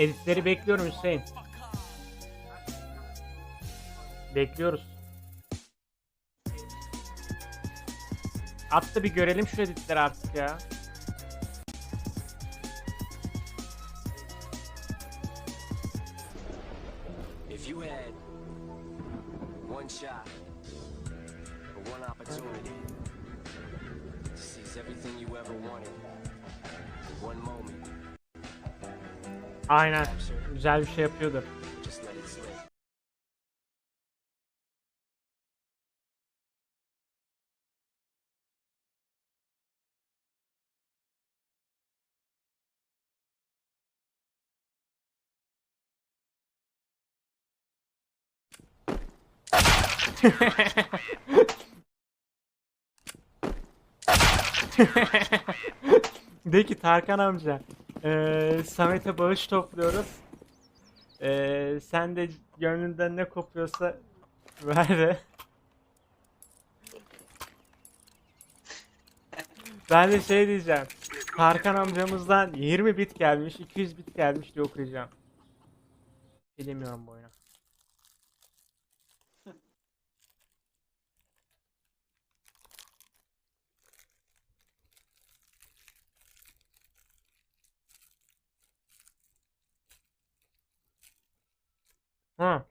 Editleri bekliyorum Hüseyin. Bekliyoruz. At bir görelim şu editleri artık ya. If you had one shot or one opportunity to seize everything you ever wanted in one moment, Aynen. Güzel bir şey yapıyordu. De ki Tarkan amca. Eee, Samet'e bağış topluyoruz. Eee, sen de gönlünden ne kopuyorsa ver de. Ben de şey diyeceğim. Tarkan amcamızdan 20 bit gelmiş, 200 bit gelmiş diye okuyacağım. Bilemiyorum bu oyunu. Ha.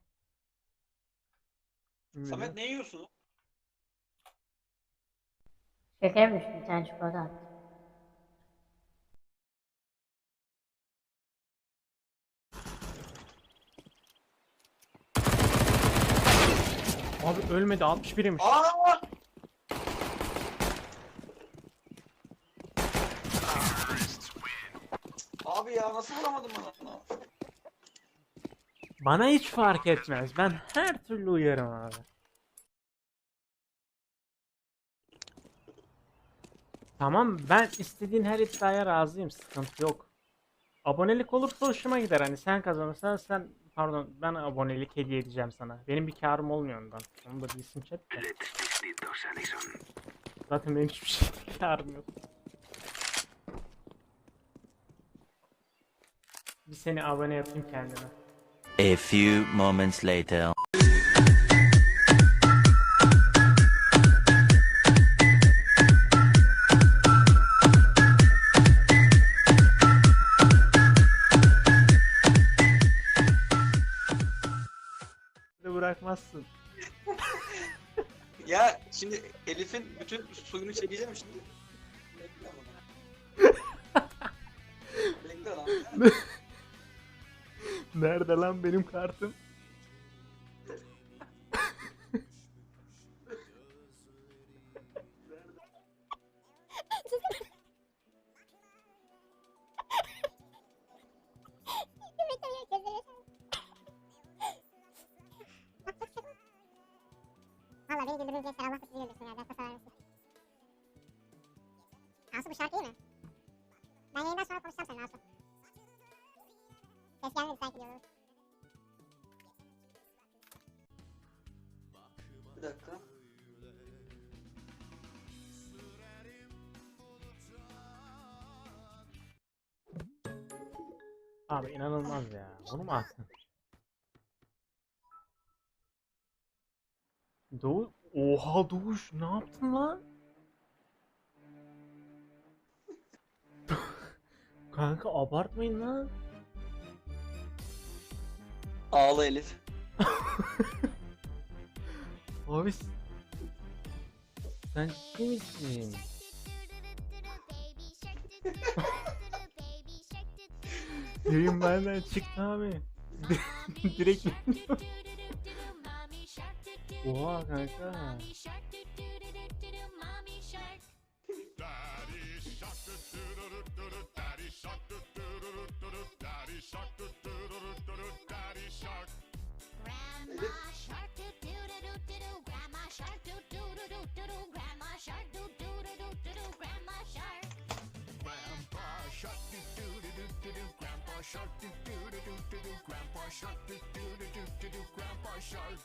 Samet ne yiyorsun? Şekermiş bir tane çikolata attı. Abi ölmedi 61'iymiş. Aa! Abi ya nasıl vuramadın bana? Bana hiç fark etmez. Ben her türlü uyarım abi. Tamam ben istediğin her iddiaya razıyım. Sıkıntı yok. Abonelik olursa hoşuma gider. Hani sen kazanırsan sen pardon ben abonelik hediye edeceğim sana. Benim bir karım olmuyor ondan. Onu da bilsin chat de. Zaten benim hiçbir şeyde karım yok. Bir seni abone yapayım kendime. A few moments later. bırakmazsın. Ya şimdi Elif'in bütün suyunu çekeceğim şimdi. Bekle ama. Bekle lan. Nerede lan benim kartım? Valla Allah sizi güldürsün ya. Ders sever misin? Asu bu şarkı iyi mi? Ben yayından sonra konuşacağım seninle Asu. Ses gelmedi sanki diyorum. Bir dakika. Abi inanılmaz ya. Onu mu attın? Doğu... Oha Doğuş ne yaptın lan? Kanka abartmayın lan. Ağla Elif. Abi s- sen ciddi misin? Yayın benden çıktı abi. Direkt Oha kanka. Shark do do do do do do Grandpa Shark do do do do do do Grandpa Shark do do do do do do Grandpa Shark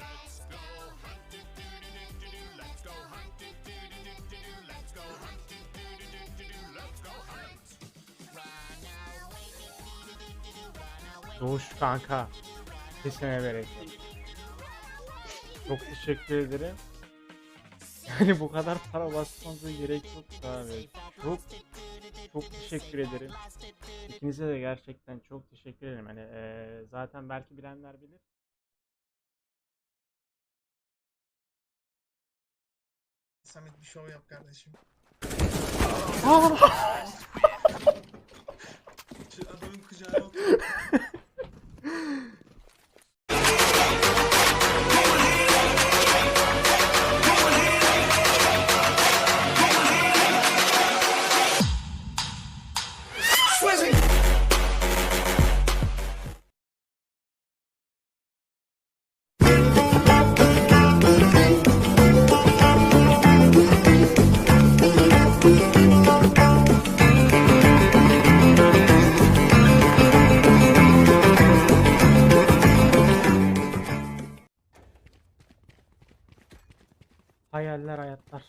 Let's go hunting do do do do do Let's go hunting do do do do do Let's go hunting do do do do do Let's go hunt Run away do do do do do Run away Doğuş kanka Kesene bereket Çok teşekkür ederim. Yani bu kadar para basmanıza gerek yok abi. Çok çok teşekkür ederim. İkinize de gerçekten çok teşekkür ederim. Hani eee, zaten belki bilenler bilir. Samet bir şov yap kardeşim. Şu adamın kucağına otur. Hayaller hayatlar.